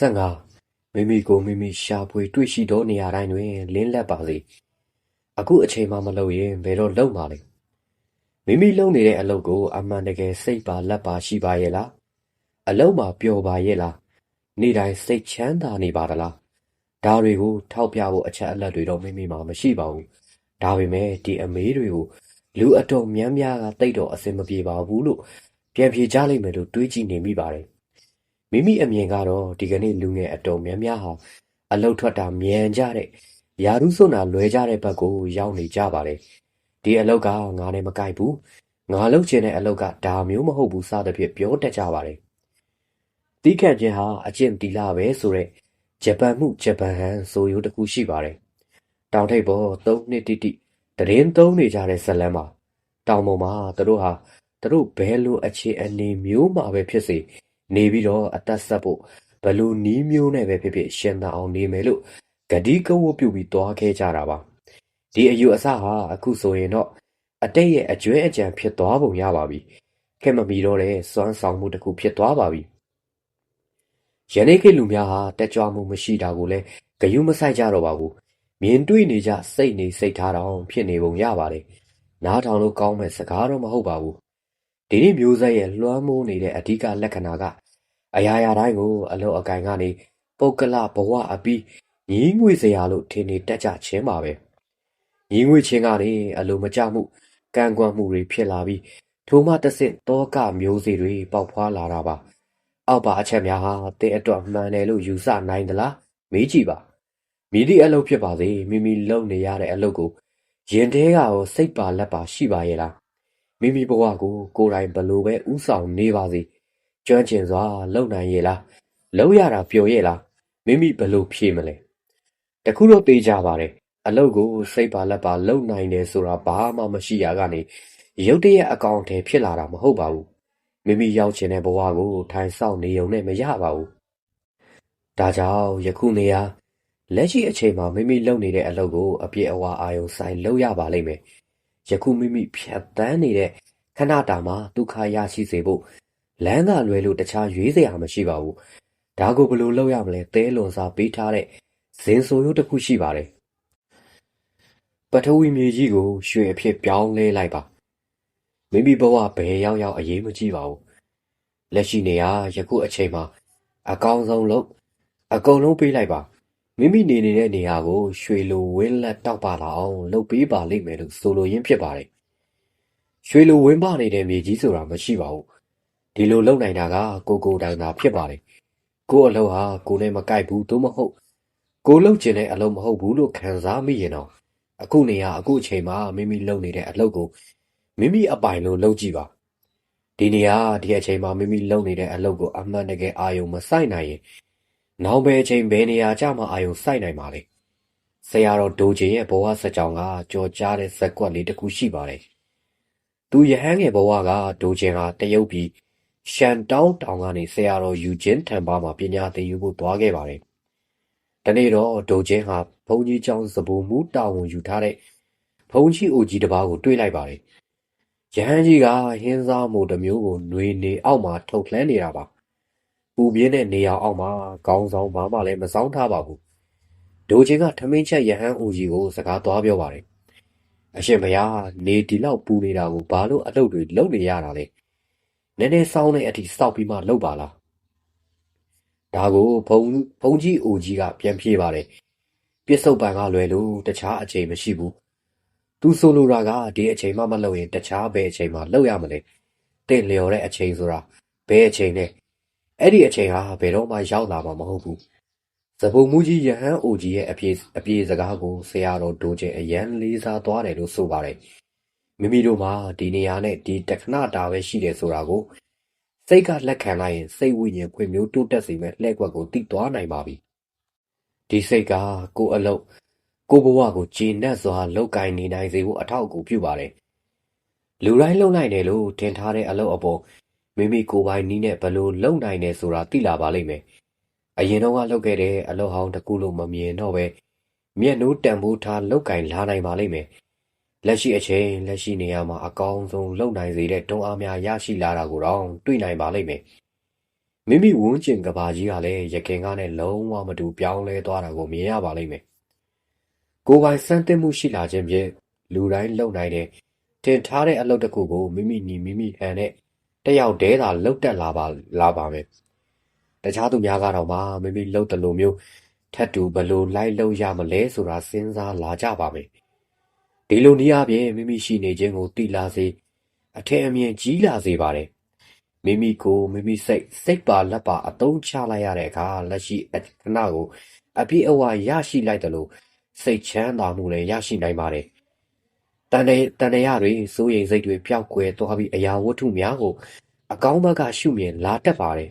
15မိမိကိုမိမိရှာဖွေတွေ့ရှိသောနေရာတိုင်းတွင်လင်းလက်ပါစေအခုအချိန်မှမလုပ်ရင်ဘယ်တော့လုပ်မှာလဲမိမိလုပ်နေတဲ့အလုပ်ကို အမှန်တကယ်စိတ်ပါလက်ပါရှိပါရဲ့လားအလုပ်မှာပျော်ပါရဲ့လား နေ့တိုင်းစိတ်ချမ်းသာနေပါသလားဒါတွေကိုထောက်ပြဖို့အချက်အလက်တွေတော့မိမိမှာမရှိပါဘူးဒါပေမဲ့ဒီအမေးတွေကိုလူအတော်များများကတိတ်တော့အဆင်မပြေပါဘူးလို့ပြန်ပြေကြလိမ့်မယ်လို့တွေးကြည့်နေမိပါတယ်မိမိအမြင်ကတော့ဒီကနေ့လူငယ်အတော်များများဟာအလုတ်ထွက်တာမြန်ကြတဲ့ယာရုစွန့်တာလွယ်ကြတဲ့ဘက်ကိုရောက်နေကြပါတယ်ဒီအလုတ်ကငါနဲ့မကိုက်ဘူးငါလုပ်ချင်တဲ့အလုတ်ကဒါမျိုးမဟုတ်ဘူးစသဖြင့်ပြောတတ်ကြပါတယ် တီးခတ်ခြင်းဟာ အကျင့်တီလာပဲဆိုတဲ့ ဂျပန်မှု ဂျပန်ဟန်ဆိုရိုးတစ်ခုရှိပါတယ် တောင်ထိပ်ပေါ်၃နှစ်တိတိတရင်သုံးနေကြတဲ့ဇလန်းမှာတောင်ပေါ်မှာ သူတို့ဟာ သူတို့ဘဲလိုအခြေအနေမျိုးမှာပဲဖြစ်စေ နေပြီးတော့ အသက်ဆက်ဖို့ဘလို့နီးမျိုးနဲ့ပဲဖြစ်ဖြစ် ရှင်သန်အောင်နေမယ်လို့ဂတိကဝတ်ပြုပြီး သွားခဲ့ကြတာပါ ဒီအယူအဆဟာ အခုဆိုရင်တော့ အတိတ်ရဲ့ အကျွဲအကြံဖြစ်သွားပုံရပါပြီခင်မမီတော့တဲ့ စွမ်းဆောင်မှုတစ်ခု ဖြစ်သွားပါပြီ ယနေ့ခေတ်လူများဟာတက်ကြွမှုမရှိတာကိုလည်းဂယုမဆိုင်ကြတော့ပါဘူးမြင်တွေ့နေကြစိတ်နေစိတ်ထားတောင်ဖြစ်နေပုံရပါတယ်နားထောင်လို့ကောင်းမဲ့စကားတော့မဟုတ်ပါဘူးဒီနေ့မျိုးဆက်ရဲ့လွှမ်းမိုးနေတဲ့အဓိကလက္ခဏာကအရာရာတိုင်းကိုအလောအကင်ကနေပုတ်ကလဘဝအပြီးညီးငွေစရာလို့ထင်နေတတ်ကြခြင်းပါပဲညီးငွေခြင်းကနေအလိုမကျမှုကံကွက်မှုတွေဖြစ်လာပြီးထိုမှတဆင့်တောကမျိုးစေ့တွေပေါက်ဖွာလာတာပါ အောက်ပါအချက်များဟာတဲ့အတွက်မှန်တယ်လို့ယူဆနိုင်သလားမေးကြည့်ပါမိသည့်အလုပ်ဖြစ်ပါစေမိမိလုပ်နေရတဲ့အလုပ်ကိုရင်ထဲကရောစိတ်ပါလက်ပါရှိပါရဲ့လားမိမိဘဝကိုကိုယ်တိုင်ဘလို့ပဲဥဆောင်နေပါစေကျွမ်းကျင်စွာလုပ်နိုင်ရဲ့လားလုပ်ရတာပျော်ရဲ့လားမိမိဘလို့ဖြေမလဲတခုတော့သိကြပါတယ်အလုပ်ကိုစိတ်ပါလက်ပါလုပ်နိုင်တယ်ဆိုတာဘာမှမရှိရကနေရုတ်တရက်အကောင့်ထဲဖြစ်လာတာမဟုတ်ပါဘူး မိမိရောက်ချင်တဲ့ဘဝကို ထိုင်ဆောင်နေုံနဲ့မရပါဘူးဒါကြောင့်ယခုနေရာလက်ရှိအချိန်မှာမိမိလုပ်နေတဲ့အလုပ်ကိုအပြည့်အဝအာရုံစိုက်လုပ်ရပါလိမ့်မယ်ယခုမိမိဖြတ်တန်းနေတဲ့ခဏတာမှာဒုက္ခရရှိစေဖို့လမ်းကလွဲလို့တခြားရွေးစရာမရှိပါဘူးဒါကိုဘယ်လိုလုပ်ရမလဲသဲလွန်စာပေးထားတဲ့ဇင်ဆိုရိုးတစ်ခုရှိပါတယ်ပထဝီမြေကြီးကိုရွှေအဖြစ်ပြောင်းလဲလိုက်ပါ မိမိဘဝဘယ်ရောက်ရောက်အရေးမကြီးပါဘူးလက်ရှိနေရယခုအချိန်မှာအကောင်းဆုံးလုပ်အကုန်လုံးပေးလိုက်ပါမိမိနေနေတဲ့နေရာကိုရွှေလိုဝင်းလက်တောက်ပါလာအောင်လုပ်ပေးပါလိမ့်မယ်လို့ဆိုလိုရင်းဖြစ်ပါတယ်ရွှေလိုဝင်းပါနေတဲ့မြေကြီးဆိုတာမရှိပါဘူးဒီလိုလုပ်နိုင်တာကကိုကိုတိုင်သာဖြစ်ပါတယ်ကိုအလုပ်ဟာကိုနဲ့မကိုက်ဘူးသို့မဟုတ်ကိုလုပ်ချင်တဲ့အလုပ်မဟုတ်ဘူးလို့ခံစားမိရင်တော့အခုနေရအခုအချိန်မှာမိမိလုပ်နေတဲ့အလုပ်ကို မိမိအပိုင်လို့လုပ်ကြည့်ပါဒီနေရာဒီအချိန်မှာမိမိလုပ်နေတဲ့အလုပ်ကိုအမှန်တကယ်အာယုံမဆိုင်နိုင်ရင်နောက်ဘယ်အချိန်ဘယ်နေရာကြမှာအာယုံစိုက်နိုင်ပါလဲဆရာတော်ဒိုချင်ရဲ့ဘဝစကြောင်ကကြော်ကြားတဲ့ဇက်ကွက်လေးတစ်ခုရှိပါတယ်သူရဟန်းငယ်ဘဝကဒိုချင်ဟာတရုတ်ပြည်ရှန်တောင်းတောင်ကနေဆရာတော်ယူကျင်းထံပါမှာပညာသင်ယူဖို့သွားခဲ့ပါတယ်။ဒီနေ့တော့ဒိုချင်းဟာဘုန်းကြီးကျောင်းစပူမူတာဝန်ယူထားတဲ့ဘုန်းကြီးအိုကြီးတစ်ပါးကိုတွေ့လိုက်ပါတယ်။ ရဟန်းကြီးက ဟင်းစားမို့တစ်မျိုးကိုຫນွေနေအောက်မှာ ထုတ်လှမ်းနေတာပါ။ပူပြင်းတဲ့ နေရာအောက်မှာကောင်းဆောင်ဘာမှလည်းမဆောင်ထားပါဘူး။ဒိုချင်းကထမင်းချက်ရဟန်းအိုကြီးကို စကားသွားပြောပါတယ်။အရှင်ဘုရား နေဒီလောက်ပူနေတာကို ဘာလို့ အလုပ်တွေ လုပ်နေရတာလဲ နည်းနည်းစောင်းတဲ့အထိ စောက်ပြီးမှ လုပ်ပါလား ဒါကို ဘုံဘုံကြီးအိုကြီးက ပြန်ပြေးပါတယ်ပြစ်စုံပံကလွယ်လို့ တခြားအချိန်မရှိဘူး သူဆိုလိုတာက ဒီအချိန်မှမလုပ်ရင် တခြားဘယ်အချိန်မှလုပ်ရမလဲတင့်လျော်တဲ့အချိန်ဆိုတာ ဘယ်အချိန်လဲ အဲ့ဒီအချိန်ဟာ ဘယ်တော့မှ ရောက်လာမှာ မဟုတ်ဘူးဇဘုံမူကြီးယဟန်အိုကြီးရဲ့အပြေအပြေစကားကို ဆရာတော်ဒိုချင်းအရန်လေးစားသွားတယ်လို့ ဆိုပါတယ် မိမိတို့မှာ ဒီနေရာနဲ့ ဒီတခဏတာပဲ ရှိတယ်ဆိုတာကို စိတ်က လက်ခံလိုက်ရင် စိတ်ဝိညာဉ် ဖွံ့ဖြိုးတိုးတက်စေမယ့် လှည့်ကွက်ကို သိသွားနိုင်ပါပြီ။ဒီစိတ်က ကိုယ်အလုပ် ကိုယ်ဘဝကိုကျေနပ်စွာလုပ်ကိုင်နေနိုင်စေဖို့အထောက်အကူပြုပါတယ်။လူတိုင်းလုပ်နိုင်တယ်လို့ထင်ထားတဲ့အလုပ်အပေါ်မိမိကိုယ်ပိုင်နည်းနဲ့ဘယ်လိုလုပ်နိုင်တယ်ဆိုတာသိလာပါလိမ့်မယ်အရင်တော့ကလုပ်ခဲ့တဲ့အလုပ်ဟောင်းတစ်ခုလို့မမြင်တော့ပဲမျက်နှိုးတန်ဖိုးထားလောက်ကင်လာနိုင်ပါလိမ့်မယ်။လက်ရှိအချိန်လက်ရှိနေရာမှာအကောင်းဆုံးလုပ်နိုင်စေတဲ့တွန်းအားများရရှိလာတာကိုတော့တွေ့နိုင်ပါလိမ့်မယ်။မိမိဝန်းကျင်ကဘာကြီးကလည်းရခင်ကနဲ့လုံးဝမတူပြောင်းလဲသွားတာကိုမြင်ရပါလိမ့်မယ်။ ကိုယ်ပိုင်စမ်းသစ်မှုရှိလာခြင်းဖြင့်လူတိုင်းလုပ်နိုင်တဲ့တင်ထားတဲ့အလုပ်တစ်ခုကိုမိမိညီမိမိဟန်နဲ့တယောက်တည်းသာလုပ်တတ်လာပါလာပါမယ်။တခြားသူများကတော့မှမိမိလုပ်တယ်လို့မျိုးထပ်တူဘလို့လိုက်လုပ်ရမလဲဆိုတာစဉ်းစားလာကြပါမယ်။ဒီလိုနည်းအားဖြင့်မိမိရှိနေခြင်းကိုသိလာစေအထက်အမြင်ကြီးလာစေပါတယ်။မိမိကိုမိမိစိတ်စိတ်ပါလက်ပါအသုံးချလိုက်ရတဲ့အခါလက်ရှိအခဏကိုအပြည့်အဝရရှိလိုက်တယ်လို့ စိတ်ချမ်းသာမှုလည်းရရှိနိုင်ပါတယ်။တန်တဲ့တန်တဲ့ရတွေစိုးရိမ်စိတ်တွေပျောက်ကွယ်သွားပြီးအရာဝတ္ထုများကိုအကောင်းဘက်ကရှုမြင်လာတတ်ပါတယ်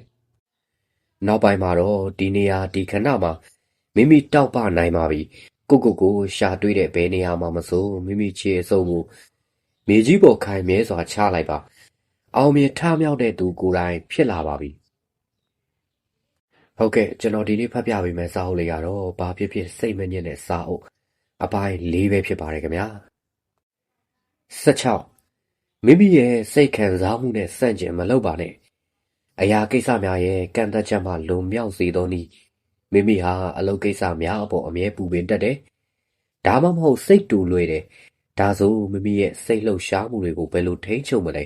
။နောက်ပိုင်းမှာတော့ဒီနေရာဒီခဏမှာမိမိတောက်ပနိုင်ပါပြီ။ကိုကိုကိုရှာတွေ့တဲ့ဘယ်နေရာမှာမဆိုမိမိခြေအစုပ်ကိုမြေကြီးပေါ်ခိုင်မြဲစွာချလိုက်ပါ။အောင်မြင်ထမြောက်တဲ့သူကိုယ်တိုင်ဖြစ်လာပါပြီ။ ဟုတ်ကဲ့ကျွန်တော်ဒီနေ့ဖတ်ပြပေးမယ့်စာအုပ်လေးကတော့ဘာဖြစ်ဖြစ်စိတ်မညစ်တဲ့စာအုပ်အပိုင်း၄ပဲဖြစ်ပါတယ်ခင်ဗျာ။16မိမိရဲ့စိတ်ခံစားမှုနဲ့ဆန့်ကျင်မလုပ်ပါနဲ့။အရာကိစ္စများရဲ့ကန့်သတ်ချက်မှလွန်မြောက်စေသောနည်းမိမိဟာအလုပ်ကိစ္စများအပေါ်အမြဲပူပင်တတ်တယ်။ဒါမှမဟုတ်စိတ်တူလွယ်တယ်။ဒါဆိုမိမိရဲ့စိတ်လှုပ်ရှားမှုတွေကိုဘယ်လိုထိန်းချုပ်မလဲ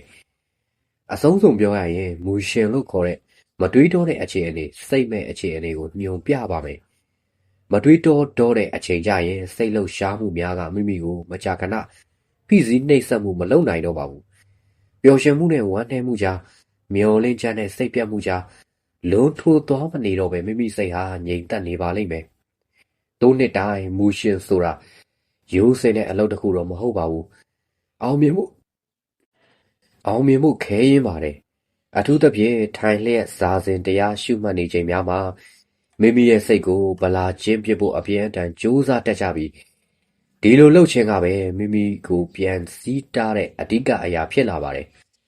။အဆုံးစုံပြောရရင်မူရှင်လို့ခေါ်တဲ့ မတွေးတောတဲ့အခြေအနေစိတ်မဲ့အခြေအနေကိုညွန်ပြပါမယ်။မတွေးတောတော့တဲ့အချိန်ကျရင်စိတ်လှုပ်ရှားမှုများကမိမိကိုမကြာခဏဖိစီးနှိပ်စက်မှုမလုပ်နိုင်တော့ပါဘူး။ပျော်ရွှင်မှုနဲ့ဝမ်းနည်းမှုကြားမျောလင့်ချက်နဲ့စိတ်ပြတ်မှုကြားလုံးထိုးသွားမနေတော့ပဲမိမိစိတ်ဟာငြိမ်သက်နေပါလိမ့်မယ်။သုံးနှစ်တိုင်းမူရှင်ဆိုတာရိုးစင်တဲ့အလုပ်တစ်ခုတော့မဟုတ်ပါဘူး။အောင်မြင်မှုအောင်မြင်မှုခဲရင်ပါတယ်။ အထူးသဖြင့် ထိုင်လျက်ဇာစဉ်တရားရှုမှတ်နေချိန်များမှာ မိမိရဲ့စိတ်ကို ဗလာချင်းပြဖို့ အပြင်းအထန် ကြိုးစားတတ်ကြပြီး ဒီလိုလှုပ်ခြင်းကပဲ မိမိကို ပြန်စည်းတားတဲ့ အဓိကအရာ ဖြစ်လာပါတယ်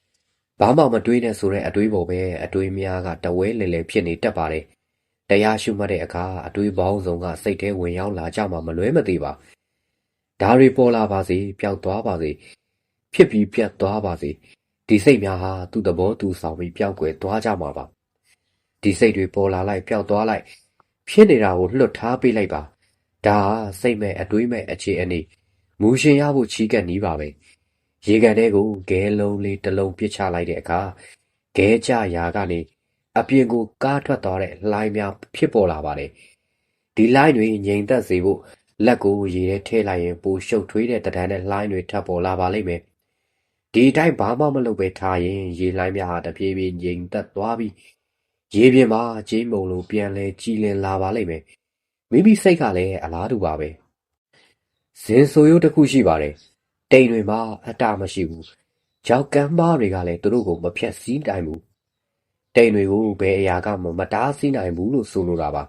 ။ဘာမှမတွေးနဲ့ဆိုတဲ့ အတွေးပေါ်ပဲ အတွေးများက တဝဲလေလေဖြစ်နေတတ်ပါတယ်။တရားရှုမှတ်တဲ့အခါ အတွေးပေါင်းစုံက စိတ်ထဲဝင်ရောက်လာကြမှာ မလွဲမသေးပါ။ဒါတွေ ပေါ်လာပါစေ ပျောက်သွားပါစေ ဖြစ်ပြီး ပြတ်သွားပါစေ ဒီစိတ်များဟာ သူ့သဘောသူဆောင်ပြီး ပျောက်ကွယ်သွားကြမှာပါ။ဒီစိတ်တွေပေါ်လာလိုက် ပျောက်သွားလိုက် ဖြစ်နေတာကို လွတ်ထားပေးလိုက်ပါ။ဒါဟာ စိတ်မဲ့ အတွေးမဲ့ အခြေအနေ မူရှင်ရဖို့ ချီးကပ်နီးပါပဲ။ရေကန်ထဲကို ဂဲလုံးလေးတစ်လုံး ပစ်ချလိုက်တဲ့အခါ ဂဲကြရာကနေ အပြင်ကို ကားထွက်သွားတဲ့ လှိုင်းများ ဖြစ်ပေါ်လာပါတယ်။ဒီလှိုင်းတွေ ငြိမ်သက်စေဖို့ လက်ကို ရေထဲထည့်လိုက်ရင် ပိုရှုပ်ထွေးတဲ့တံတန်းနဲ့ လှိုင်းတွေ ထပ်ပေါ်လာပါလိမ့်မယ်။ ဒီအတိုင်းဘာမှမလုပ်ပဲထားရင် ရေလှိုင်းများဟာတဖြည်းဖြည်းငြိမ်သက်သွားပြီးရေပြင်မှာကြေးမုံလိုပြန်လဲကြည်လင်လာပါလိမ့်မယ်။မိမိစိတ်ကလည်းအလားတူပါပဲ။ဇင်ဆိုရိုးတစ်ခုရှိပါတယ်။တိမ်တွေမှာအတ္တမရှိဘူး။ကြောက်ကမ်းပါးတွေကလည်းသူတို့ကိုမဖြတ်စည်းနိုင်ဘူး။တိမ်တွေကိုဘယ်အရာကမှမတားဆီးနိုင်ဘူးလို့ဆိုလိုတာပါ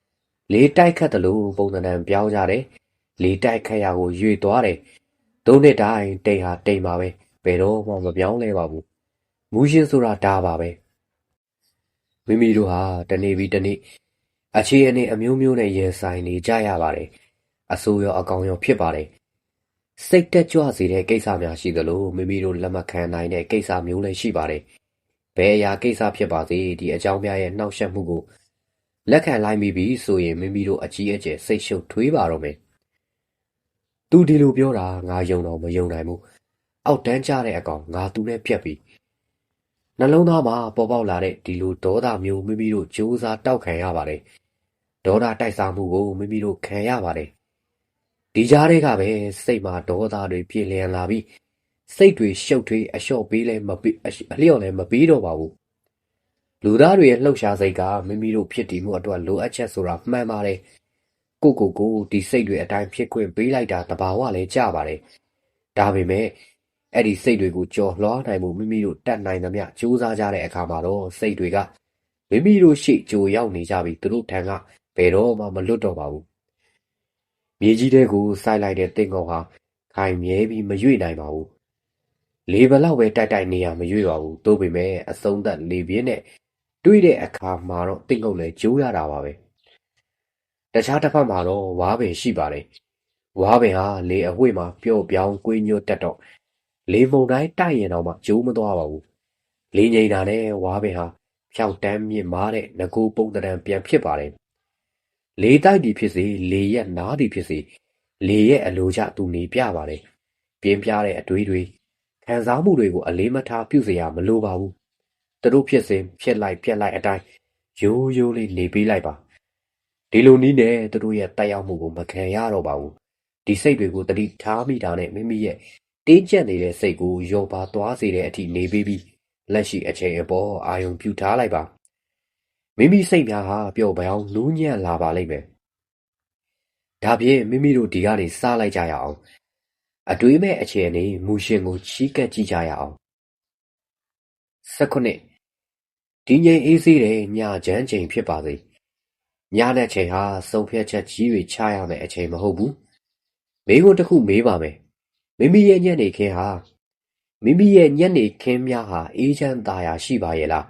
။လေတိုက်ခတ်တယ်လို့ပုံသဏ္ဍာန်ပြောင်းကြတယ်။လေတိုက်ခတ်ရာကိုရွေ့သွားတယ်။သုံးနှစ်တိုင်းတိမ်ဟာတိမ်ပါပဲ။ ဘယ်တော့မှမပြောင်းလဲပါဘူး။မူရှင်ဆိုတာဒါပါပဲ။မိမိတို့ဟာတနေ့ပြီးတနေ့အခြေအနေအမျိုးမျိုးနဲ့ရင်ဆိုင်နေကြရပါတယ်။အဆိုးရောအကောင်ရောဖြစ်ပါတယ်။စိတ်တက်ကြွစေတဲ့ကိစ္စများရှိသလိုမိမိတို့လက်မခံနိုင်တဲ့ကိစ္စမျိုးလည်းရှိပါတယ်။ဘယ်အရာကိစ္စဖြစ်ပါစေဒီအကြောင်းများရဲ့နှောက်ယှက်မှုကိုလက်ခံလိုက်မိပြီဆိုရင်မိမိတို့အကြီးအကျယ်စိတ်ရှုပ်ထွေးပါတော့မယ်။သူဒီလိုပြောတာငါယုံတော့မယုံနိုင်ဘူး။ အောက်တန်းကျတဲ့အကောင်ငါသူနဲ့ပြက်ပြီ။နှလုံးသားမှာပေါ်ပေါက်လာတဲ့ဒီလိုဒေါသမျိုးမိမိတို့ကြိုးစားတောက်ခံရပါတယ်။ဒေါသတိုက်စားမှုကိုမိမိတို့ခံရပါတယ်။ဒီကြားထဲကပဲစိတ်မှာဒေါသတွေပြည့်လျံလာပြီးစိတ်တွေရှုပ်ထွေးအလျှော့ပေးလဲမပေးအလျော့လဲမပေးတော့ပါဘူး။လူသားတွေရဲ့လှုပ်ရှားစိတ်ကမိမိတို့ဖြစ်တည်မှုအတွက်လိုအပ်ချက်ဆိုတာမှန်ပါတယ်။ကိုကိုကိုဒီစိတ်တွေအတိုင်းဖြစ်ခွင့်ပေးလိုက်တာတဘာဝလည်းကြပါတယ်။ဒါပေမဲ့ အဲ့ဒီစိတ်တွေကိုကြော်လွှားနိုင်မှုမိမိတို့တတ်နိုင်သမျှကြိုးစားကြတဲ့အခါမှာတော့စိတ်တွေကမိမိတို့ရှေ့ကြိုရောက်နေကြပြီးသူတို့ထံကဘယ်တော့မှမလွတ်တော့ပါဘူး။မြေကြီးထဲကိုစိုက်လိုက်တဲ့တင့်ကောင်ဟာခိုင်မြဲပြီးမရွေ့နိုင်ပါဘူး။လေဘလောက်ပဲတိုက်တိုက်နေရမရွေ့ပါဘူး။သို့ပေမဲ့အဆုံးသက်လေပြင်းနဲ့တွေ့တဲ့အခါမှာတော့တိတ်ငုတ်လဲကျိုးရတာပါပဲတခြားတစ်ဖက်မှာတော့ဝါပင်ရှိပါတယ်ဝါပင်ဟာလေအဝိမှာပျော့ပြောင်းကွေးညွတ်တတ်တော့ လေမုန်တိုင်းတိုက်ရင်တော့မှကျိုးမသွားပါဘူးလေငိန်တာနဲ့ဝါပင်ဟာဖြောက်တန်းမြင့်မားတဲ့ငကိုပုံတံပြန်ဖြစ်ပါတယ်လေတိုက်သည်ဖြစ်စေလေရက်နားသည်ဖြစ်စေလေရဲ့အလိုကျသူနေပြပါတယ်ပြင်းပြတဲ့အတွေးတွေခံစားမှုတွေကိုအလေးမထားပြုစရာမလိုပါဘူးသူတို့ဖြစ်စဉ်ဖြစ်လိုက်ပြက်လိုက်အတိုင်းရိုးရိုးလေးနေပေးလိုက်ပါဒီလိုနည်းနဲ့သူတို့ရဲ့တိုက်ရောက်မှုကိုမခံရတော့ပါဘူးဒီစိတ်တွေကိုတတိထားမိတာနဲ့မိမိရဲ့ တင်းကျပ်နေတဲ့စိတ်ကိုယောပါသွားစေတဲ့အထိနေပေးပြီးလက်ရှိအချိန်အပေါ်အာယုံပြုထားလိုက်ပါမိမိစိတ်များဟာပျော့ပြောင်းနူးညံ့လာပါလိမ့်မယ်ဒါဖြင့်မိမိတို့ဒီကနေစလိုက်ကြရအောင်အတွေးမဲ့အခြေအနေမူရှင်ကိုချီးကပ်ကြည့်ကြရအောင်19ဒီငိမ်အေးဆေးတဲ့ညချမ်းချိန်ဖြစ်ပါစေညတဲ့ချိန်ဟာစုံဖြတ်ချက်ကြီးတွေချရမယ့်အချိန်မဟုတ်ဘူးမိခွန်းတစ်ခုမေးပါမယ် မိမိရဲ့ညနေခင်းဟာမိမိရဲ့ညနေခင်းများဟာအေးချမ်းသာယာရှိပါရဲ့လား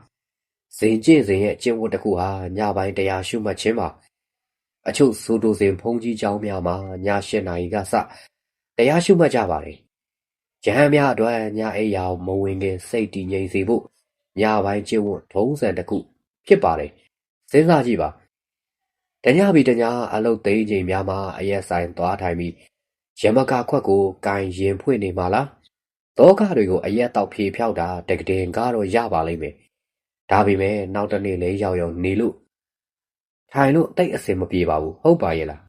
ဇင်ကျင့်စဉ်ရဲ့ကျင့်ဝတ်တစ်ခုဟာညပိုင်းတရားရှုမှတ်ခြင်းပါအချို့ဆိုတိုစဉ်ဘုန်းကြီးကျောင်းများမှာည၈နာရီကစတရားရှုမှတ်ကြပါတယ်။ယဟန်များအတွက်ညအိပ်ရာမဝင်ခင်စိတ်တည်ငြိမ်စေဖို့ညပိုင်းကျင့်ဝတ်ထုံးစံတစ်ခုဖြစ်ပါတယ်။စဉ်းစားကြည့်ပါ။တညပြီးတညအလုတ်သိမ်းချိန်များမှာအရက်ဆိုင်သွားထိုင်ပြီး ယမကာခွက်ကိုကင်ရင်ဖွင့်နေမှာလား။သောကတွေကိုအရက်တောက်ဖြေဖြောက်တာတကတင်ကတော့ရပါလိမ့်မယ်။ဒါပေမဲ့နောက်တနေ့လေးရောက်ရောက်နေလို့ထိုင်လို့တိတ်အစင်မပြေပါဘူးဟုတ်ပါရဲ့လား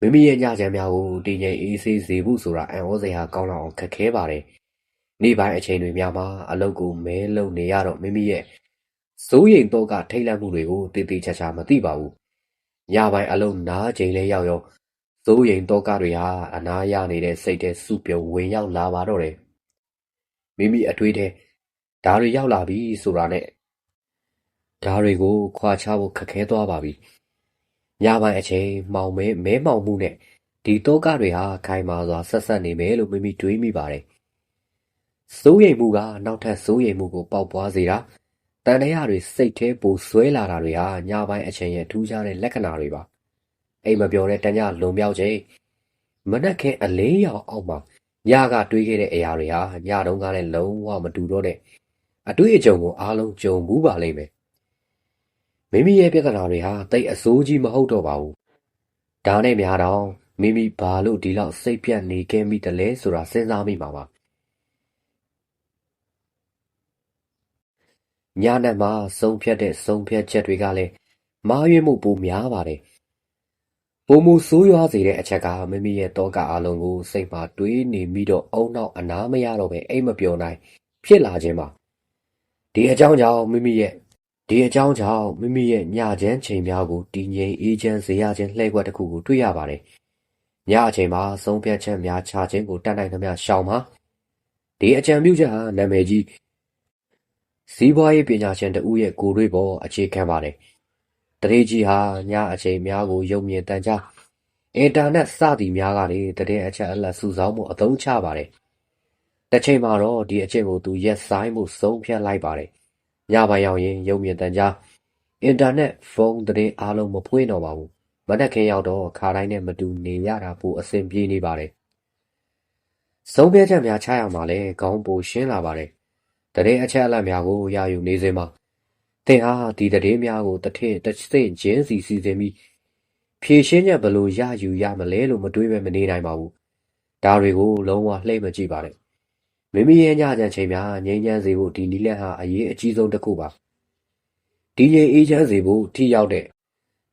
မိမိရဲ့ညချမ်းများကိုတည်ငြိမ်အေးဆေးစေဖို့ဆိုတာအံ့ဩစရာကောင်းလောက်အောင်ခက်ခဲပါတယ်နေ့ပိုင်းအချိန်တွေများမှာအလုပ်ကိုမဲလုံနေရတော့မိမိရဲ့စိုးရိမ်တော့ကထိတ်လန့်မှုတွေကိုတည်တည်ချာချာမသိပါဘူးညပိုင်းအလုပ်နားချိန်လဲရောက်ရော စိုးရိမ်တော့ကတွေဟာအနာရနေတဲ့စိတ်ထဲစုပြုံဝင်ရောက်လာပါတော့တယ်မိမိအတွေးထဲဒါတွေရောက်လာပြီဆိုတာနဲ့ဒါတွေကိုခွာခြားဖို့ခက်ခဲသွားပါပြီ။ညပိုင်းအချိန်မှောင်မဲမဲမှောင်မှုနဲ့ဒီတောကတွေဟာခိုင်မာစွာဆက်ဆက်နေမယ်လို့မိမိတွေးမိပါတယ်။စိုးရိမ်မှုကနောက်ထပ်စိုးရိမ်မှုကိုပေါက်ပွားစေတာတန်တရားတွေစိတ်ထဲပိုဆွဲလာတာတွေဟာညပိုင်းအချိန်ရဲ့ထူးခြားတဲ့လက္ခဏာတွေပါ။ အိမ်မပြောတဲ့တညလွန်မြောက်ချိန်မနက်ခင်းအလင်းရောင်အောက်မှာညကတွေးခဲ့တဲ့အရာတွေဟာညတုန်းကလည်းလုံးဝမတူတော့တဲ့အတွေ့အကြုံကိုအားလုံးကြုံဘူးပါလိမ့်မယ်မိမိရဲ့ပြဿနာတွေဟာသိပ်အဆိုးကြီးမဟုတ်တော့ပါဘူး။ဒါနဲ့များတောင်မိမိဘာလို့ဒီလောက်စိတ်ပြတ်နေခဲ့မိသလဲဆိုတာစဉ်းစားမိမှာပါ။ညနက်မှာဆုံးဖြတ်တဲ့ဆုံးဖြတ်ချက်တွေကလည်းမှားယွင်းမှုပိုများပါတယ်။ ပိုမိုဆိုးရွားစေတဲ့အချက်က မိမိရဲ့သောကအားလုံးကို စိတ်မှာတွေးနေမိတော့အုံနောက်အနားမရတော့ပဲအိမ်မပျော်နိုင် ဖြစ်လာခြင်းပါ။ဒီအကြောင်းကြောင့်မိမိရဲ့ဒီအကြောင်းကြောင့်မိမိရဲ့ညချမ်းချိန်များကိုတည်ငြိမ်အေးချမ်းစေရခြင်းလှည့်ကွက်တစ်ခုကိုတွေ့ရပါတယ်။ညအချိန်မှာဆုံးဖြတ်ချက်များချခြင်းကိုတတ်နိုင်သမျှရှောင်ပါ။ဒီအကြံပြုချက်ဟာနာမည်ကြီးစီးပွားရေးပညာရှင်တဦးရဲ့ကိုယ်တွေ့ပေါ်အခြေခံပါတယ်။ တရေကြီးဟာညအချိန်များကိုယုံမြင်တန်ကြား အင်တာနက်စသည်များကနေတည်အချက်အလက် စုဆောင်းမှုအသုံးချပါတယ်။တစ်ချိန်မှာတော့ ဒီအချက်ကို သူရက်ဆိုင်မှုဆုံးဖြတ်လိုက်ပါတယ် ညပိုင်းရောက်ရင် ရုပ်မြင်သံကြား၊အင်တာနက်၊ဖုန်းသတင်းအားလုံး မဖွင့်တော့ပါဘူး။မနက်ခင်းရောက်တော့ ခါတိုင်းနဲ့မတူ နေရတာ ပိုအဆင်ပြေနေပါတယ်။ဆုံးဖြတ်ချက်များချရာမှာလည်း ခေါင်းပိုရှင်းလာပါတယ်။သတင်းအချက်အလက်များကို ရယူနေစဉ်မှာ သင်ဟာဒီသတင်းများကိုတထင့်တဆင့်ချင်းစီစီစဉ်ပြီးဖြေရှင်းချက်ဘယ်လိုရယူရမလဲလို့မတွေးဘဲမနေနိုင်ပါဘူး။ဒါတွေကိုလုံးဝလှည့်မကြည့်ပါနဲ့မိမိရဲ့ညချမ်းချိန်များငြိမ်းချမ်းစေဖို့ဒီနည်းလမ်းဟာအရေးအကြီးဆုံးတစ်ခုပါ။တည်ငြိမ်အေးချမ်းစေဖို့ထိရောက်တဲ့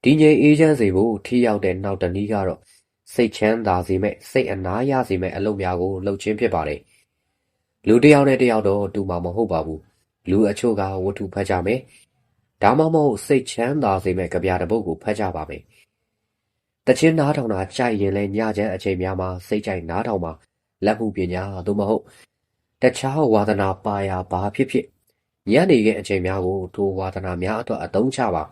တည်ငြိမ်အေးချမ်းစေဖို့ထိရောက်တဲ့နောက်တစ်နည်းကတော့စိတ်ချမ်းသာစေမယ့်၊စိတ်အနားရစေမယ့်အလုပ်များကိုလုပ်ခြင်းဖြစ်ပါတယ်။လူတစ်ယောက်နဲ့တစ်ယောက်တော့တူမှာမဟုတ်ပါဘူး။လူအချို့ကဝတ္ထုဖတ်ကြမယ်။ ဒါမှမဟုတ်စိတ်ချမ်းသာစေမယ့်ကဗျာတစ်ပုဒ်ကိုဖတ်ကြပါမယ်။သီချင်းနားထောင်တာကြိုက်ရင်လည်းညချမ်းအချိန်များမှာစိတ်ကြိုက်နားထောင်ပါ။လက်မှုပညာသို့မဟုတ်တခြားဝါသနာပါရာဘာဖြစ်ဖြစ်ညနေခင်းအချိန်များကိုထိုဝါသနာများအတွက်အသုံးချပါ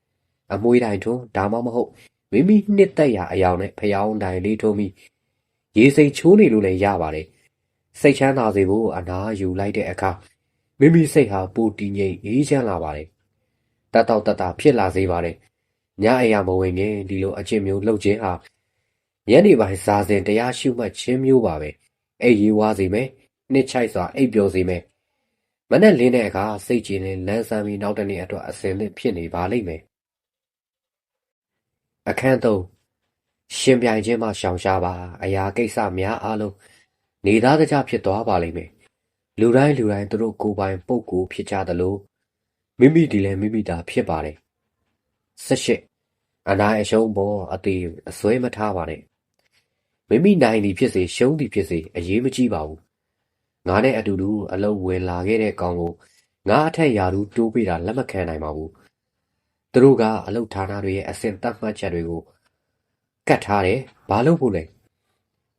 ။အမွှေးတိုင်ထွန်းဒါမှမဟုတ်မိမိနှစ်သက်ရာအရောင်နဲ့ဖယောင်းတိုင်လေးထိုးပြီးရေစိမ်ချိုးနေလို့လည်းရပါတယ်။စိတ်ချမ်းသာစေဖို့အနားယူလိုက်တဲ့အခါမိမိစိတ်ဟာပိုတည်ငြိမ်အေးချမ်းလာပါတယ် တတ်တော့တတ်တာဖြစ်လာစေပါတယ်ညအိမ်ရမဝင်ခင်ဒီလိုအချင်းမျိုးလှုပ်ခြင်းဟာညနေပိုင်းစာစဉ်တရားရှုမှတ်ခြင်းမျိုးပါပဲအိပ်ရေးဝါစေမယ်နှစ်ချိုက်စွာအိပ်ပျော်စေမယ်မနဲ့လင်းတဲ့အခါစိတ်ကြည်လင်လန်းဆန်းပြီးနောက်တနေ့အတွက်အစင်သင့်ဖြစ်နေပါလိမ့်မယ်အခန်းသုံးရှင်ပြိုင်ခြင်းမှရှောင်ရှားပါအရာကိစ္စများအားလုံးနေသားတကြဖြစ်သွားပါလိမ့်မယ်လူတိုင်းလူတိုင်းသူတို့ကိုယ်ပိုင်ပုံကိုဖြစ်ကြသလို မိမိဒီလည်းမိမိတာဖြစ်ပါတယ်၁၈အနာအရှုံးပေါ်အသေးအစွဲမထားပါနဲ့မိမိနိုင်သည်ဖြစ်စေရှုံးသည်ဖြစ်စေအရေးမကြီးပါဘူးငါနဲ့အတူတူအလုံးဝင်လာခဲ့တဲ့ကောင်ကိုငါအထက်ယာတူတိုးပေးတာလက်မခံနိုင်ပါဘူးသူတို့ကအလုတ်ဌာနတွေရဲ့အစဉ်တတ်မှတ်ချက်တွေကိုကတ်ထားတယ်ဘာလို့ဖို့လဲ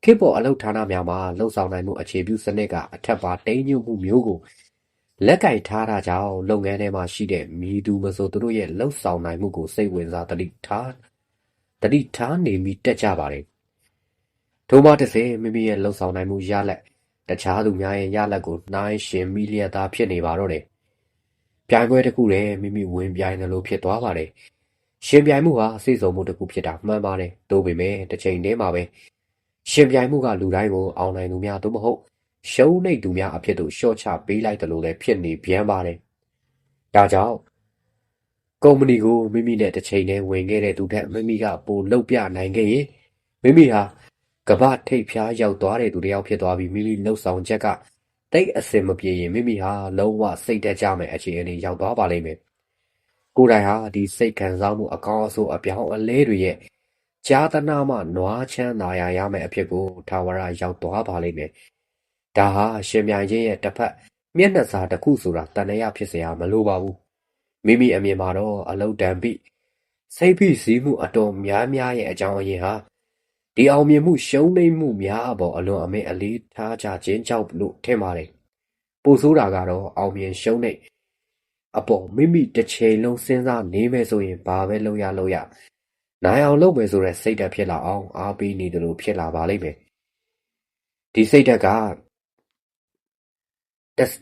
ခေတ်ပေါ်အလုတ်ဌာနများမှာလှုပ်ဆောင်နိုင်မှုအခြေပြုစနစ်ကအထက်ပါတိမ်ညွတ်မှုမျိုးကို လက်ကင်ထားတာကြောင့်လုပ်ငန်းထဲမှာရှိတဲ့မည်သူမဆိုသူတို့ရဲ့လှုပ်ဆောင်နိုင်မှုကိုစိတ်ဝင်စားတတိထားတတိထားနေမိတက်ကြပါတယ်ထို့မှတစ်စင်မိမိရဲ့လှုပ်ဆောင်နိုင်မှုရလက်တခြားသူများရဲ့ရလက်ကိုနှိုင်းရှင်မိလျက်သားဖြစ်နေပါတော့တယ်ပြိုင်ပွဲတစ်ခုတည်းမိမိဝင်ပြိုင်တယ်လို့ဖြစ်သွားပါတယ်ရှင်ပြိုင်မှုဟာစိတ်ဆုံမှုတစ်ခုဖြစ်တာမှန်ပါတယ်တိုးပေမဲ့တစ်ချိန်တည်းမှာပဲရှင်ပြိုင်မှုကလူတိုင်းကိုအောင်နိုင်သူများသို့မဟုတ် ရှုံးနိမ့်သူများအဖြစ်သို့လျှော့ချပေးလိုက်တယ်လို့လည်းဖြစ်နေပြန်ပါတယ်ဒါကြောင့်ကုမ္ပဏီကိုမိမိနဲ့တစ်ချိန်တည်းဝင်ခဲ့တဲ့သူထက်မိမိကပိုလုပ်ပြနိုင်ခဲ့ရင်မိမိဟာကမ္ဘာထိပ်ဖျားရောက်သွားတဲ့သူတစ်ယောက်ဖြစ်သွားပြီးမိမိလှုပ်ဆောင်ချက်ကတိတ်အစင်မပြေရင်မိမိဟာလုံးဝစိတ်တက်ကြမယ်အခြေအနေရောက်သွားပါလိမ့်မယ်။ကိုယ်တိုင်ဟာဒီစိတ်ခံစားမှုအကောင်းအဆိုးအပြောင်းအလဲတွေရဲ့ကြာသနာမှနွားချမ်းသာရရမယ်အဖြစ်ကိုထာဝရရောက်သွားပါလိမ့်မယ်။ ။ဒါဟာ အရှင်မြိုင်ကြီးရဲ့တစ်ဖက် မျက်နှာစာတစ်ခုဆိုတာ သံသယဖြစ်စရာမလိုပါဘူး။မိမိအမြင်မှာတော့ အလုပ်ဒဏ်ပိ၊စိတ်ဖိစီးမှုအတော်များများရဲ့ အကြောင်းရင်းဟာ ဒီအောင်မြင်မှု ရှုံးနိမ့်မှုများအပေါ် အလွန်အမင်း အလေးထားကြခြင်းကြောင့်လို့ ထင်ပါတယ်။ပိုဆိုးတာကတော့ အောင်မြင်ရှုံးနိမ့်အပေါ် မိမိတချိန်လုံး စဉ်းစားနေမယ်ဆိုရင် ဘာပဲလုပ်ရလုပ်ရ နိုင်အောင်လုပ်မယ်ဆိုတဲ့ စိတ်ဓာတ်ဖြစ်လာအောင် အားပေးနေသလို ဖြစ်လာပါလိမ့်မယ်။ဒီစိတ်ဓာတ်က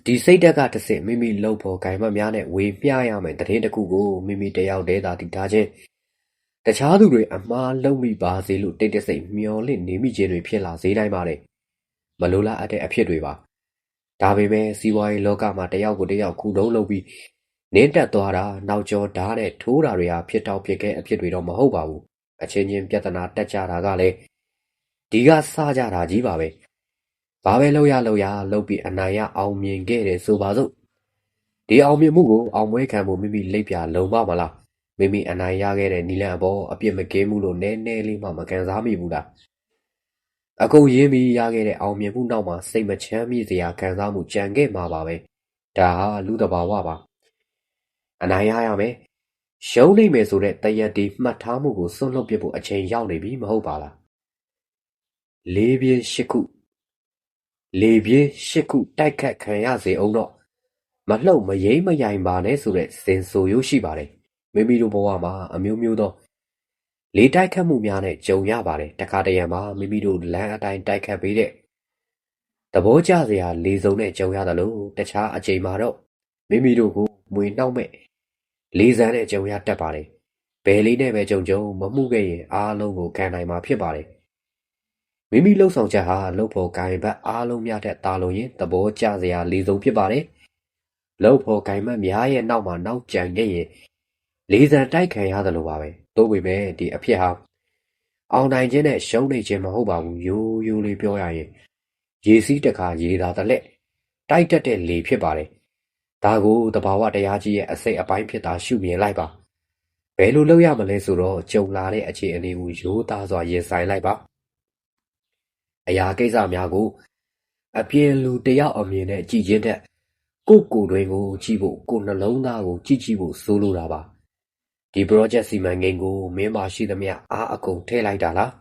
ဒီစိတ်ဓာတ်ကတစ်စင်မိမိလှုပ်ဖို့ဂိုင်မများနဲ့ဝေမျှရမယ်တည်င်းတစ်ခုကိုမိမိတယောက်တည်းသာတည်ထားခြင်းတခြားသူတွေအမှားလုပ်မိပါစေလို့တိတ်တဆိတ်မျောလင့်နေမိခြင်းတွေဖြစ်လာစေနိုင်ပါတယ်။မလိုလားအပ်တဲ့အဖြစ်တွေပါ။ဒါပေမဲ့စီးပွားရေးလောကမှာတယောက်ကိုတယောက်ခုတုံးလုပ်ပြီးနင်းတက်သွားတာနောက်ကျော်ဓာတ်နဲ့ထိုးတာတွေဟာဖြစ်တောက်ဖြစ်ခဲ့အဖြစ်တွေတော့မဟုတ်ပါဘူး။အချင်းချင်းပြဿနာတက်ကြတာကလည်းဒီကစကြတာကြီးပါပဲ။ ဘာပဲလုပ်ရလုပ်ရလုပ်ပြီးအနိုင်ရအောင်မြင်ခဲ့တယ်ဆိုပါစို့။ဒီအောင်မြင်မှုကိုအောင်ပွဲခံဖို့မိမိလိပ်ပြလုံပါမလား။မိမိအနိုင်ရခဲ့တဲ့နည်းလမ်းအပေါ်အပြစ်မကင်းဘူးလို့နည်းနည်းလေးမှမခံစားမိဘူးလား။အကုန်ရင်းပြီးရခဲ့တဲ့အောင်မြင်မှုနောက်မှာစိတ်မချမ်းမြေ့စရာခံစားမှုကျန်ခဲ့မှာပါပဲ။ဒါဟာလူ့သဘာဝပါ။အနိုင်ရရမယ်။ရှုံးနိမ့်မယ်ဆိုတဲ့သရက်တွေမှတ်ထားမှုကိုစွန့်လွှတ်ပစ်ဖို့အချိန်ရောက်နေပြီမဟုတ်ပါလား။လေးပြင်း၈ခု၊ လေပြင်း ၈ ခု တိုက်ခတ်ခံရစေဦးတော့။မလှုပ်မယိမ်းမယိုင်ပါနဲ့ဆိုတဲ့ စဉ်ဆိုရိုးရှိပါတယ် မိမိတို့ဘဝမှာ အမျိုးမျိုးသော လေတိုက်ခတ်မှုများနဲ့ ကြုံရပါတယ် တခါတရံမှာ မိမိတို့လမ်းအတိုင်း တိုက်ခတ်ပေးတဲ့ သဘောကျစရာ လေစုံနဲ့ ကြုံရတယ်လို့တခြားအချိန်မှာတော့ မိမိတို့ကို မွေနှောက်မဲ့လေးစမ်းနဲ့ ကြုံရတတ်ပါတယ် ဘယ်လေးနဲ့ပဲကြုံကြုံ မမှုခဲ့ရင် အားလုံးကို ခံနိုင်မှာဖြစ်ပါတယ် မိမိလှုပ်ဆောင်ချက်ဟာလှုပ်ဖို့ဂိုင်ဘတ်အားလုံးများတဲ့တာလို့ရင် သဘောကျစရာလေးစုံဖြစ်ပါတယ်လှုပ်ဖို့ဂိုင်ဘတ်များရဲ့နောက်မှာနောက်ကျန်ခဲ့ရင်လေဆံတိုက်ခံရတယ်လို့ပါပဲသို့ပေမဲ့ဒီအဖြစ်ဟာအောင်နိုင်ခြင်းနဲ့ရှုံးနေခြင်းမဟုတ်ပါဘူးရိုးရိုးလေးပြောရရင်ရေစီးတခါရေသာတလက်တိုက်တက်တဲ့လေဖြစ်ပါတယ်ဒါကိုတဘာဝတရားကြီးရဲ့အစိတ်အပိုင်းဖြစ်တာရှုမြင်လိုက်ပါဘယ်လိုလုပ်ရမလဲဆိုတော့ကြုံလာတဲ့အခြေအနေကိုရိုးသားစွာရင်ဆိုင်လိုက်ပါ အရာကိစ္စများကို အပြင်းလူတယောက်အမြင်နဲ့ကြည်ချင်းတဲ့ကိုကိုတွင်ကိုကြည့်ဖို့ကိုနှလုံးသားကိုကြည့်ကြည့်ဖို့ဆိုလိုတာပါဒီပရောဂျက်စီမံကိန်းကိုမင်းမရှိသမျှအားအကုန်ထည့်လိုက်တာလား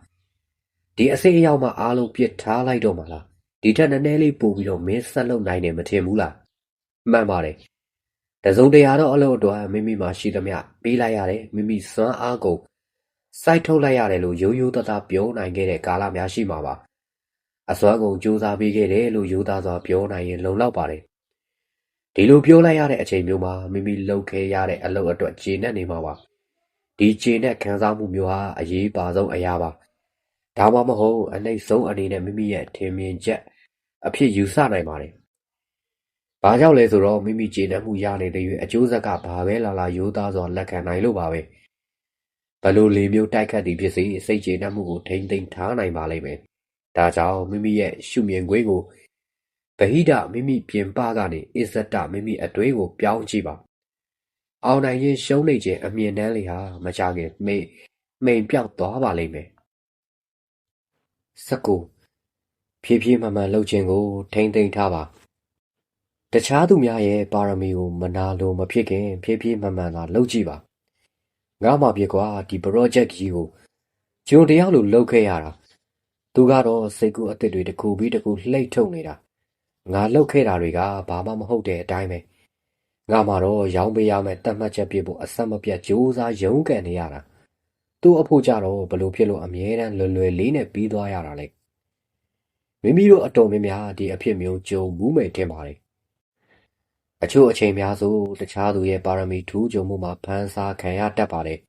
ဒီအစိအယောင်မှအားလုံးပြစ်ထားလိုက်တော့မှလားဒီထက်နည်းနည်းလေးပို့ပြီးတော့မင်းဆက်လုပ်နိုင်တယ်မထင်ဘူးလားမှန်ပါတယ်တစုံတရာတော့အလုပ်အတွက်မိမိမှာရှိသမျှပေးလိုက်ရတယ်မိမိစွမ်းအားကုန်စိုက်ထုတ်လိုက်ရတယ်လို့ရိုးရိုးသားသားပြောနိုင်ခဲ့တဲ့ကာလများရှိမှာပါ အစွမ်းကုန်စူးစမ်းပေးခဲ့တယ်လို့ရိုးသားစွာပြောနိုင်ရင်လုံလောက်ပါတယ်ဒီလိုပြောလိုက်ရတဲ့အချိန်မျိုးမှာမိမိလုပ်ခဲ့ရတဲ့အလုပ်အတွက်ကျေနပ်နေမှာပါဒီကျေနပ်ခံစားမှုမျိုးဟာအရေးပါဆုံးအရာပါဒါမှမဟုတ်အနှိမ့်ဆုံးအနေနဲ့မိမိရဲ့ထင်မြင်ချက်အဖြစ်ယူဆနိုင်ပါတယ်ဘာကြောင့်လဲဆိုတော့မိမိကျေနပ်မှုရနေတဲ့၍အကျိုးဆက်ကဘာပဲလာလာရိုးသားစွာလက်ခံနိုင်လို့ပါပဲဘလို့လေမျိုးတိုက်ခတ်သည်ဖြစ်စေစိတ်ကျေနပ်မှုကိုထိမ့်သိမ်းထားနိုင်ပါလိမ့်မယ် ဒါကြောင့်မိမိရဲ့ရှုမြင်ခွင့်ကိုဗဟိတမိမိပြင်ပကနေအစ္စတမိမိအတွင်းကိုပြောင်းကြည့်ပါအောင်နိုင်ရင်ရှုံးနေခြင်းအမြင်တမ်းလေးဟာမကြခင်မိတ်မိန်ပြောက်သွားပါလိမ့်မယ်19ဖြည်းဖြည်းမှန်မှန်လှုပ်ခြင်းကို ထိမ့်သိမ်းထားပါတခြားသူများရဲ့ပါရမီကိုမနာလိုမဖြစ်ခင် ဖြည်းဖြည်းမှန်မှန်သာလှုပ်ကြည့်ပါငါမှဖြစ်ကွာဒီ project ကြီးကိုဂျွန်တယောက်လိုလှုပ်ခဲ့ရတာ သူကတော့စိတ်ကူးအသစ်တွေတစ်ခုပြီးတစ်ခုလှိတ်ထုတ်နေတာငါလှုပ်ခဲ့တာတွေကဘာမှမဟုတ်တဲ့အတိုင်းပဲငါမှတော့ရောင်းပေးရမယ်တတ်မှတ်ချက်ပြဖို့အဆက်မပြတ်ကြိုးစားရုန်းကန်နေရတာသူ့အဖို့ကြတော့ဘလို့ဖြစ်လို့အမြဲတမ်းလွယ်လွယ်လေးနဲ့ပြီးသွားရတာလဲမိမိတို့အတော်များများဒီအဖြစ်မျိုးကြုံမှုမယ်ထင်ပါတယ်အချို့အချိန်များဆိုတခြားသူရဲ့ပါရမီထူးကြုံမှုမှာဖန်ဆာခံရတတ်ပါတယ်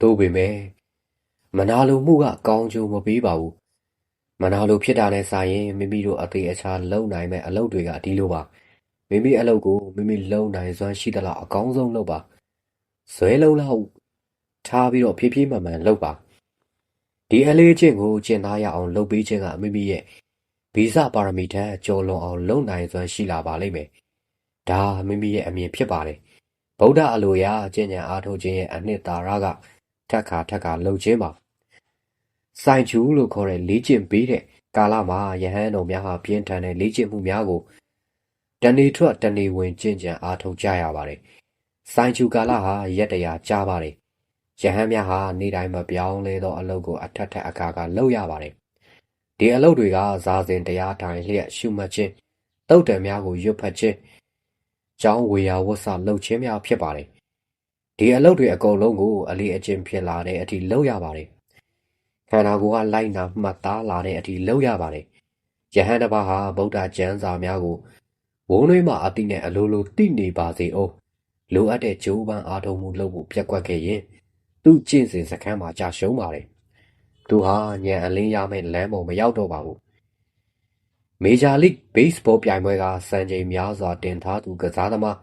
တို့ပေမဲ့ မနာလိုမှုကကောင်းကျိုးမပေးပါဘူးမနာလိုဖြစ်တာနဲ့စာရင်မိမိတို့အသေးအချာလုံနိုင်မဲ့အလုပ်တွေကဒီလိုပါမိမိအလုပ်ကိုမိမိလုံနိုင်စွမ်းရှိသလောက်အကောင်းဆုံးလုပ်ပါဇွဲလုံးလောက်ထားပြီးတော့ဖြည်းဖြည်းမှန်မှန်လုပ်ပါဒီအလေးချင်းကိုကျင့်သားရအောင်လုပ်ပေးခြင်းကမိမိရဲ့ဗီဇပါရမီထက်ကျော်လွန်အောင်လုံနိုင်စွမ်းရှိလာပါလိမ့်မယ်ဒါမိမိရဲ့အမြင်ဖြစ်ပါတယ်ဗုဒ္ဓအလိုရာကျင့်ကြံအားထုတ်ခြင်းရဲ့အနှစ်သာရကထက်ခါထက်ခါလှုပ်ခြင်းပါ စိုင်ချူလို့ခေါ်တဲ့လေ့ကျင့်ပေးတဲ့ကာလမှာယဟန်တော်များဟာပြင်းထန်တဲ့လေ့ကျင့်မှုများကိုတဏီထွက်တဏီဝင်ကျင့်ကြံအားထုတ်ကြရပါတယ်။စိုင်ချူကာလဟာရက်တရာကြာပါတယ်။ယဟန်များဟာနေ့တိုင်းမပြောင်းလဲသောအလုပ်ကိုအထက်ထက်အခါကလုပ်ရပါတယ်။ဒီအလုပ်တွေကဇာစဉ်တရားထိုင်လျက်ရှုမှတ်ခြင်းတုတ်တံများကိုရွတ်ဖတ်ခြင်းကျောင်းဝေယဝတ်ဆလှုပ်ခြင်းများဖြစ်ပါတယ်။ဒီအလုပ်တွေအကုန်လုံးကိုအလေးအကျင့်ဖြစ်လာတဲ့အထိလုပ်ရပါတယ် ခန္ဓာကိုယ်ကလိုက်နာမှတ်သားလာတဲ့အထိလုပ်ရပါတယ်။ယဟန်တစ်ပါးဟာဗုဒ္ဓကျမ်းစာများကိုဝုန်းတွင်းမှအတိနဲ့အလိုလိုသိနေပါစေအောင်လိုအပ်တဲ့ကြိုးပမ်းအားထုတ်မှုလုပ်ဖို့ပြက်ကွက်ခဲ့ရင်သူ့ကျင့်စဉ်စခန်းမှာကြာရှုံးပါတယ်။သူဟာညံအလင်းရမယ့်လမ်းပေါ်မရောက်တော့ပါဘူး။မေဂျာလိဂ်ဘေ့စ်ဘောပြိုင်ပွဲကစံချိန်များစွာတင်ထားသူကစားသမား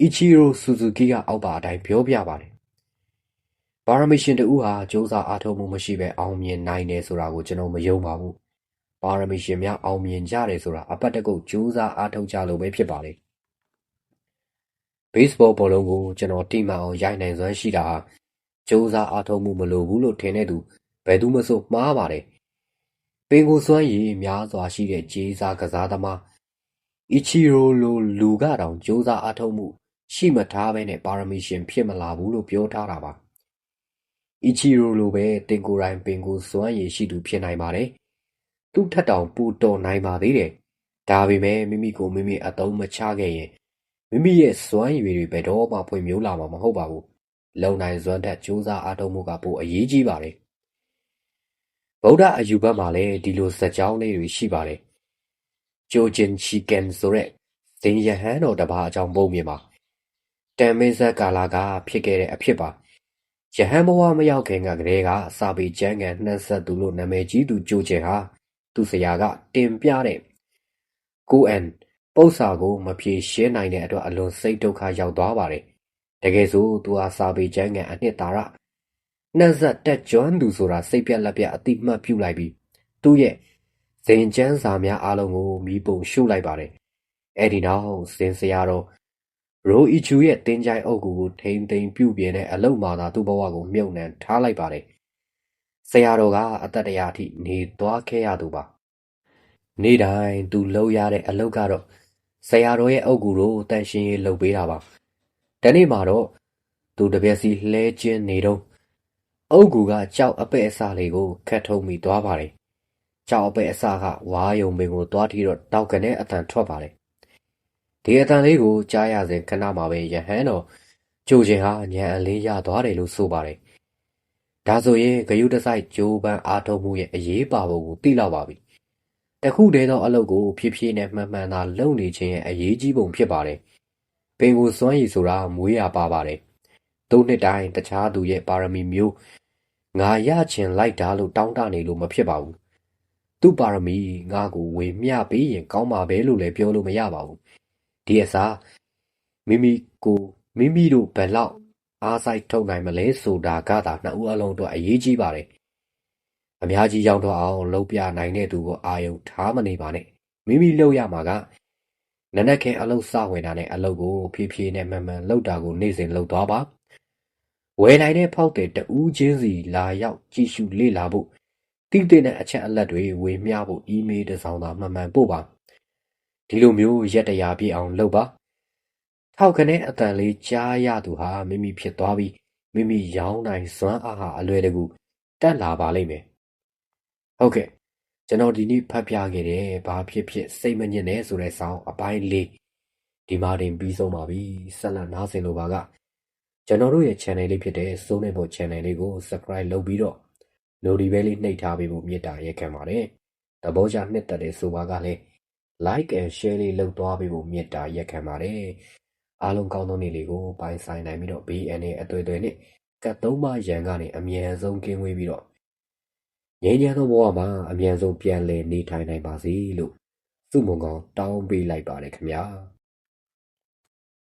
အီချီရိုဆူဇူကီကအောက်ပါအတိုင်းပြောပြပါတယ် ပါရမီရှင်တဦးဟာ ကြိုးစားအားထုတ်မှုမရှိဘဲ အောင်မြင်နိုင်တယ်ဆိုတာကို ကျွန်တော် မယုံပါဘူး။ပါရမီရှင်များ အောင်မြင်ကြတယ်ဆိုတာ အပတ်တကုတ် ကြိုးစားအားထုတ်ကြလို့ပဲ ဖြစ်ပါတယ်။ဘေ့စ်ဘောဘောလုံးကို ကျွန်တော် တိမှန်အောင် ရိုက်နိုင်စွမ်းရှိတာဟာ ကြိုးစားအားထုတ်မှု မလိုဘူးလို့ ထင်တဲ့သူ ဘယ်သူမှဆို မှားပါတယ်။ပင်ကိုစွမ်းရည် များစွာရှိတဲ့ ကြေးစားကစားသမား အီချီရိုလို လူကတောင် ကြိုးစားအားထုတ်မှု ရှိမထားဘဲနဲ့ ပါရမီရှင် ဖြစ်မလာဘူးလို့ ပြောထားတာပါ။ အီချီရိုလိုပဲ သင်ကိုယ်တိုင်ပင်ကိုယ်စွမ်းရည်ရှိသူဖြစ်နိုင်ပါတယ်။သူ့ထက်တောင် ပိုတော်နိုင်ပါသေးတယ်။ဒါပေမဲ့ မိမိကိုမိမိ အသုံးမချခဲ့ရင် မိမိရဲ့စွမ်းရည်တွေ ဘယ်တော့မှ ဖွံ့ဖြိုးလာမှာ မဟုတ်ပါဘူး။လုံနိုင်စွမ်းထက် ကြိုးစားအားထုတ်မှုက ပိုအရေးကြီးပါတယ်။ဗုဒ္ဓအယူဘက်မှာလည်း ဒီလိုဇာတ်ကြောင်းလေးတွေ ရှိပါတယ်။ဂျိုဂျင်ချီကန်ဆိုတဲ့ဇင်ယဟန်တော်တပါးအကြောင်း ပုံမြင်ပါ။တန်မင်းဆက်ကာလာကဖြစ်ခဲ့တဲ့အဖြစ်ပါ။ ရဟန်းဘဝမရောက်ခင်ကတည်းက စာပေကျမ်းဂန်နှံ့စပ်သူလို့နာမည်ကြီးသူ ကြိုချင်ဟာ သူ့ဆရာက တင်ပြတဲ့ကိုအန်ပု္ပ္ပာကို မဖြေရှင်းနိုင်တဲ့အတွက် အလွန်စိတ်ဒုက္ခရောက်သွားပါတယ်။တကယ်ဆို သူဟာ စာပေကျမ်းဂန် အနှစ်သာရ နှံ့စပ်တက်ကြွသူဆိုတာ စိတ်ပြက်လက်ပြက်အတိမတ်ပြုလိုက်ပြီး သူ့ရဲ့ဇင်ကျန်းစာများအလုံးကိုမိပုံရှုလိုက်ပါတယ်။အဲ့ဒီနောက် ဇင်ဆရာတော် ရိုအီချူရဲ့သင်္ချိုင်းအုပ်ဂူကိုထိန်းသိမ်းပြုပြင်တဲ့အလုပ်မှာသာသူ့ဘဝကိုမြှုပ်နှံထားလိုက်ပါတယ်။ဆရာတော်ကအသက်တရာအထိနေသွားခဲ့ရသူပါ။နေ့တိုင်းသူလုပ်ရတဲ့အလုပ်ကတော့ဆရာတော်ရဲ့အုပ်ဂူကိုတန်ရှင်းရေးလုပ်ပေးတာပါ။တနေ့မှာတော့သူတပြက်စီလှဲကျင်းနေတော့အုပ်ဂူကကြောက်အပဲ့အစလေးကိုခတ်ထုံးပြီးသွားပါတယ်။ကြောက်အပဲ့အစကဝါယုံပင်ကိုသွားထိတော့တောက်ကနေအတန်ထွက်ပါတယ် ဒီအသံလေးကို ကြားရစဉ်ခဏမှာပဲ ရဟန်းတော်ကြိုခြင်းဟာ ဉာဏ်အလင်းရသွားတယ်လို့ ဆိုပါတယ်။ဒါဆိုရင်ဂယုတစိုက် ကြိုးပမ်းအားထုတ်မှုရဲ့ အရေးပါပုံကို သိလောက်ပါပြီတခုတည်းသောအလုပ်ကို ဖြည်းဖြည်းနဲ့ မှန်မှန်သာ လုပ်နေခြင်းရဲ့ အရေးကြီးပုံ ဖြစ်ပါတယ် ပင်ကိုစွမ်းရည်ဆိုတာ မွေးရပါပါတယ်သုံးနှစ်တိုင်း တခြားသူရဲ့ ပါရမီမျိုး ငါရချင်လိုက်တာလို့ တောင်းတနေလို့ မဖြစ်ပါဘူး သူ့ပါရမီ ငါကို ဝေမျှပေးရင် ကောင်းပါပဲလို့လည်း ပြောလို့မရပါဘူး ဒီအစား မိမိကိုမိမိတို့ဘယ်လောက် အားစိုက်ထုတ်နိုင်မလဲဆိုတာကသာ နှစ်ဦးအလုံးအတွက် အရေးကြီးပါတယ် အများကြီး ရောက်တော့အောင်လှုပ်ပြနိုင်တဲ့သူကို အာယုံထားမနေပါနဲ့ မိမိလှုပ်ရမှာကနနက်ခင်း အလုပ်စဝင်တာနဲ့ အလုပ်ကို ဖြည်းဖြည်းနဲ့ မှန်မှန်လှုပ်တာကို နေ့စဉ်လှုပ်သွားပါ ဝယ်နိုင်တဲ့ ဖောက်တဲ့တူးချင်းစီ လာရောက်ကြည့်ရှုလေ့လာဖို့တိတိနဲ့ အချက်အလက်တွေ ဝေမျှဖို့ အီးမေးလ်တစ်စောင်သာ မှန်မှန်ပို့ပါ ဒီလိုမျိုးရက်တရာပြည့်အောင်လုပ်ပါထောက်ခနဲ့အတန်လေးကြားရသူဟာမိမိဖြစ်သွားပြီးမိမိရောင်းနိုင်စွမ်းအားဟာအလွယ်တကူတက်လာပါလိမ့်မယ်ဟုတ်ကဲ့ကျွန်တော်ဒီနေ့ဖတ်ပြခဲ့တဲ့ဘာဖြစ်ဖြစ်စိတ်မညစ်နဲ့ဆိုတဲ့ဆောင်းအပိုင်းလေးဒီမှာတင်ပြီးဆုံးပါပြီဆက်လက်နားဆင်လိုပါကကျွန်တော်တို့ရဲ့ channel လေးဖြစ်တဲ့စိုးနေဖို့ channel လေးကို subscribe လုပ်ပြီးတော့ notification လေးနှိပ်ထားပေးဖို့မေတ္တာရက်ခံပါတယ်တဘောကြနှစ်သက်တဲ့ဆိုပါကလည်း like and share လေးလုပ်သွားပေးဖို့မေတ္တာရက်ခံပါတယ်အားလုံးကောင်းသောနေ့လေးကိုပိုင်ဆိုင်နိုင်ပြီးတော့ BNA အတွေ့အကြုံနဲ့ကတ်သုံးပါရန်ကနေအမြန်ဆုံးကင်းဝေးပြီးတော့ငြိမ်းချမ်းသောဘဝမှာအမြန်ဆုံးပြန်လည်နေထိုင်နိုင်ပါစေလို့စုမုံကောင်တောင်းပေးလိုက်ပါတယ်ခင်ဗျာ။